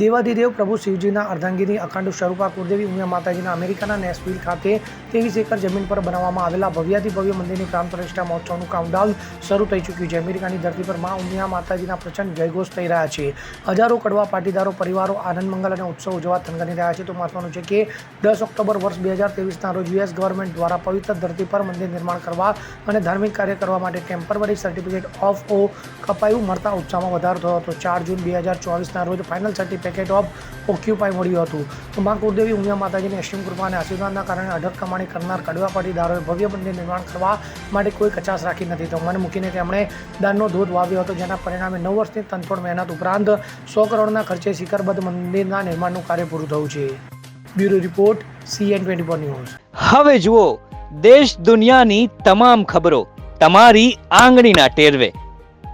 દેવાધિદેવ પ્રભુ શિવજીના અર્ધાંગીની અખંડ સ્વરૂપા કુળદેવી ઉમિયા માતાજીના અમેરિકાના નેશવિલ ખાતે ત્રેવીસ એકર જમીન પર બનાવવામાં આવેલા ભવ્યાથી ભવ્ય મંદિરની પ્રાણ પ્રતિષ્ઠા મહોત્સવનું કાઉન્ટડાઉન શરૂ થઈ ચૂક્યું છે. અમેરિકાની ધરતી પર મા ઉમિયા માતાજીના પ્રચંડ જયઘોષ થઈ રહ્યા છે. હજારો કડવા પાટીદારો, પરિવારો આનંદ મંગલ અને ઉત્સવ ઉજવવા થનગની રહ્યા છે. તો મહત્વનું છે કે દસ ઓક્ટોબર વર્ષ બે હજાર ત્રેવીસના રોજ યુએસ ગવર્મેન્ટ દ્વારા પવિત્ર ધરતી પર મંદિર નિર્માણ કરવા અને ધાર્મિક કાર્ય કરવા માટે ટેમ્પરરી સર્ટિફિકેટ ઓફ ઓ કપાયું. મળતા ઉત્સાહમાં વધારો થયો હતો. ચાર જૂન બે હજાર ચોવીસના રોજ ફાઇનલ સર્ટિફિકેટ ઓફ ઓક્યુપાય મળ્યું હતું. તો માં કુળદેવી, ઉમિયા માતાજીની અસીમ કૃપા અને આશીર્વાદના કારણે અઢળ કમાણી કરનાર કડવા પાટીદારોએ ભવ્ય મંદિર નિર્માણ કરવા માટે કોઈ કચાશ રાખી નથી. તો મને મૂકીને તેમણે દાનનો ધોધ વાવ્યો હતો, જેના પરિણામે નવ વર્ષની તનતોડ મહેનત ઉપરાંત સો કરોડના ખર્ચે શિખરબદ્ધ મંદિરના નિર્માણનું કાર્ય પૂરું થયું છે. Bureau report CN twenty four news. હવે જુઓ, દેશ દુનિયાની તમામ ખબરો તમારી આંગળીના ટેરવે.